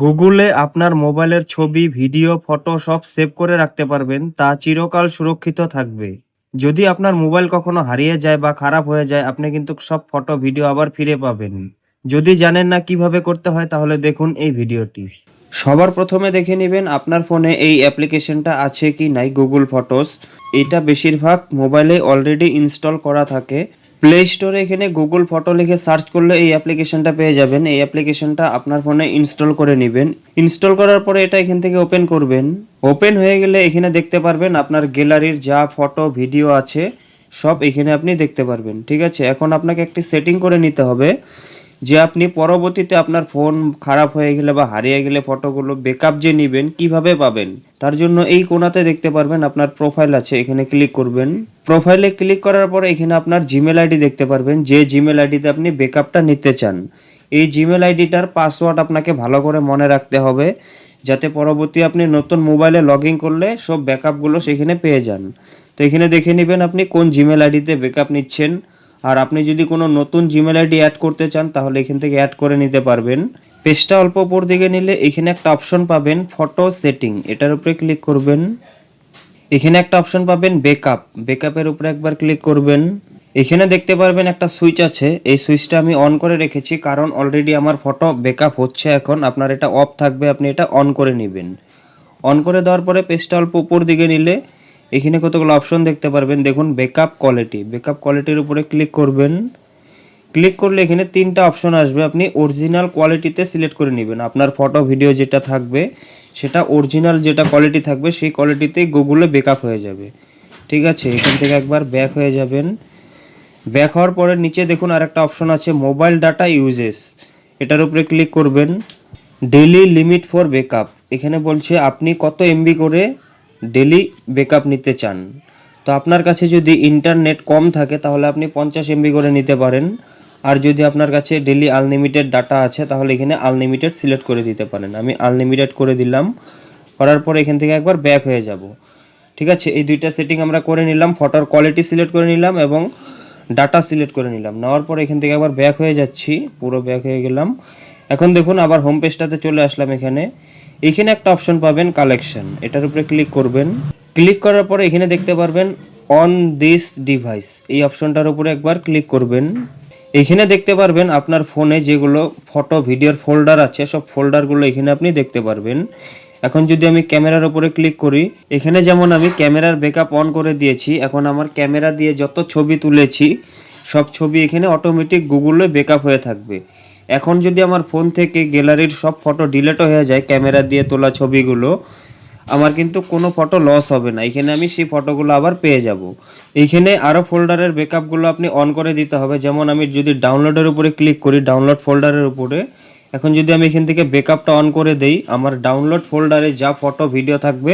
গুগলে আপনার মোবাইলের ছবি, ভিডিও, ফটো সব সেভ করে রাখতে পারবেন, তা চিরকাল সুরক্ষিত থাকবে। যদি আপনার মোবাইল কখনো হারিয়ে যায় বা খারাপ হয়ে যায়, আপনি কিন্তু সব ফটো, ভিডিও আবার ফিরে পাবেন। যদি জানেন না কীভাবে করতে হয় তাহলে দেখুন এই ভিডিওটি। সবার প্রথমে দেখে নেবেন আপনার ফোনে এই অ্যাপ্লিকেশনটা আছে কি নাই গুগল ফটোস। এটা বেশিরভাগ মোবাইলে অলরেডি ইনস্টল করা থাকে। প্লে স্টোরে এখানে গুগল ফটো লিখে সার্চ করলে এই অ্যাপ্লিকেশনটা পেয়ে যাবেন। এই অ্যাপ্লিকেশনটা আপনার ফোনে ইনস্টল করে নেবেন। ইনস্টল করার পরে এটা এখান থেকে ওপেন করবেন। ওপেন হয়ে গেলে এখানে দেখতে পারবেন আপনার গ্যালারির যা ফটো, ভিডিও আছে সব এখানে আপনি দেখতে পারবেন। ঠিক আছে? এখন আপনাকে একটি সেটিং করে নিতে হবে যে আপনি পরবর্তীতে আপনার ফোন খারাপ হয়ে গেলে বা হারিয়ে গেলে ফটোগুলো ব্যাকআপ যে নিবেন, কীভাবে পাবেন? তার জন্য এই কোণাতে দেখতে পারবেন আপনার প্রোফাইল আছে, এখানে ক্লিক করবেন। প্রোফাইলে ক্লিক করার পরে এখানে আপনার জিমেল আইডি দেখতে পারবেন, যে জিমেল আইডিতে আপনি ব্যাকআপটা নিতে চান। এই জিমেল আইডিটার পাসওয়ার্ড আপনাকে ভালো করে মনে রাখতে হবে, যাতে পরবর্তী আপনি নতুন মোবাইলে লগইন করলে সব ব্যাকআপগুলো সেখানে পেয়ে যান। তো এখানে দেখে নেবেন আপনি কোন জিমেল আইডিতে ব্যাকআপ নিচ্ছেন। আর আপনি যদি কোনো নতুন জিমেল আইডি অ্যাড করতে চান, তাহলে এখান থেকে অ্যাড করে নিতে পারবেন। পেজটা অল্প উপর দিকে নিলে এখানে একটা অপশন পাবেন ফটো সেটিং এটার উপরে ক্লিক করবেন। এখানে একটা অপশন পাবেন ব্যাকআপ ব্যাকআপের উপরে একবার ক্লিক করবেন। এখানে দেখতে পারবেন একটা সুইচ আছে এই সুইচটা আমি অন করে রেখেছি, কারণ অলরেডি আমার ফটো ব্যাকআপ হচ্ছে এখন আপনার এটা অফ থাকবে, আপনি এটা অন করে নেবেন। অন করে দেওয়ার পরে পেজটা অল্প উপর দিকে নিলে এখানে কতগুলো অপশন দেখতে পারবেন? দেখুন ব্যাকআপ কোয়ালিটি ব্যাকআপ কোয়ালিটির উপরে ক্লিক করবেন। ক্লিক করলে এখানে তিনটা অপশন আসবে। আপনি অরিজিনাল কোয়ালিটিতে সিলেক্ট করে নেবেন। আপনার ফটো ভিডিও যেটা থাকবে, সেটা অরিজিনাল যেটা কোয়ালিটি থাকবে, সেই কোয়ালিটিতেই গুগলে ব্যাকআপ হয়ে যাবে। ঠিক আছে? এখান থেকে একবার ব্যাক হয়ে যাবেন। ব্যাক হওয়ার পরে নিচে দেখুন আরেকটা অপশন আছে মোবাইল ডাটা ইউজেস এটার উপরে ক্লিক করবেন। ডেলি লিমিট ফর ব্যাকআপ এখানে বলছে, আপনি কত এমবি করে ডেলি ব্যাকআপ নিতে চান। তো আপনার কাছে যদি ইন্টারনেট কম থাকে, তাহলে আপনি পঞ্চাশ এমবি করে নিতে পারেন। আর যদি আপনার কাছে ডেলি আনলিমিটেড ডাটা আছে, তাহলে এখানে আনলিমিটেড সিলেক্ট করে দিতে পারেন। আমি আনলিমিটেড করে দিলাম। করার পর এখান থেকে একবার ব্যাক হয়ে যাব। ঠিক আছে? এই দুইটা সেটিং আমরা করে নিলাম। ফটোর কোয়ালিটি সিলেক্ট করে নিলাম এবং ডাটা সিলেক্ট করে নিলাম। নেওয়ার পর এখান থেকে একবার ব্যাক হয়ে যাচ্ছি। পুরো ব্যাক হয়ে গেলাম। এখন দেখুন, আবার হোম পেজটাতে চলে আসলাম এখানে। এখানে একটা অপশন পাবেন কালেকশন এটার উপরে ক্লিক করবেন। ক্লিক করার পরে এখানে দেখতে পারবেন অন দিস ডিভাইস এই অপশনটার উপরে একবার ক্লিক করবেন। এখানে দেখতে পারবেন আপনার ফোনে যেগুলো ফটো ভিডিওর ফোল্ডার আছে, সব ফোল্ডারগুলো এখানে আপনি দেখতে পারবেন। এখন যদি আমি ক্যামেরার উপরে ক্লিক করি, এখানে যেমন আমি ক্যামেরার ব্যাকআপ অন করে দিয়েছি, এখন আমার ক্যামেরা দিয়ে যত ছবি তুলেছি, সব ছবি এখানে অটোমেটিক গুগলে ব্যাকআপ হয়ে থাকবে। এখন যদি আমার ফোন থেকে গ্যালারির সব ফটো ডিলেট হয়ে যায় ক্যামেরা দিয়ে তোলা ছবিগুলো, আমার কিন্তু কোনো ফটো লস হবে না। এখানে আমি সেই ফটোগুলো আবার পেয়ে যাব। এইখানে আরও ফোল্ডারের ব্যাকআপগুলো আপনি অন করে দিতে হবে। যেমন আমি যদি ডাউনলোডের উপরে ক্লিক করি ডাউনলোড ফোল্ডারের উপরে, এখন যদি আমি এখান থেকে ব্যাকআপটা অন করে দেই, আমার ডাউনলোড ফোল্ডারে যা ফটো ভিডিও থাকবে,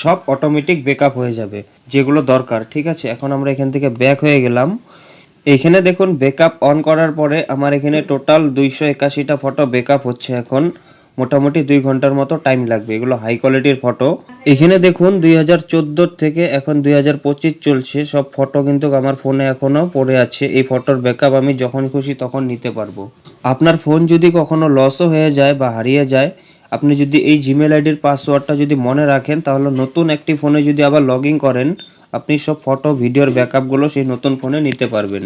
সব অটোমেটিক ব্যাকআপ হয়ে যাবে, যেগুলো দরকার। ঠিক আছে? এখন আমরা এখান থেকে ব্যাক হয়ে গেলাম। এখানে দেখুন ব্যাকআপ অন করার পরে আমার এখানে টোটাল দুইশো একাশিটা ফটো ব্যাকআপ হচ্ছে এখন। মোটামুটি দুই ঘণ্টার মতো টাইম লাগবে, এগুলো হাই কোয়ালিটির ফটো এখানে দেখুন, দুই হাজার থেকে এখন দুই হাজার পঁচিশ চলছে, সব ফটো কিন্তু আমার ফোনে এখনও পড়ে আছে। এই ফটোর ব্যাকআপ আমি যখন খুশি তখন নিতে পারব। আপনার ফোন যদি কখনো লসও হয়ে যায় বা হারিয়ে যায়, আপনি যদি এই জিমেল আইডির পাসওয়ার্ডটা যদি মনে রাখেন, তাহলে নতুন একটি ফোনে যদি আবার লগ করেন আপনি সব ফটো ভিডিওর ব্যাকআপগুলো সেই নতুন ফোনে নিতে পারবেন।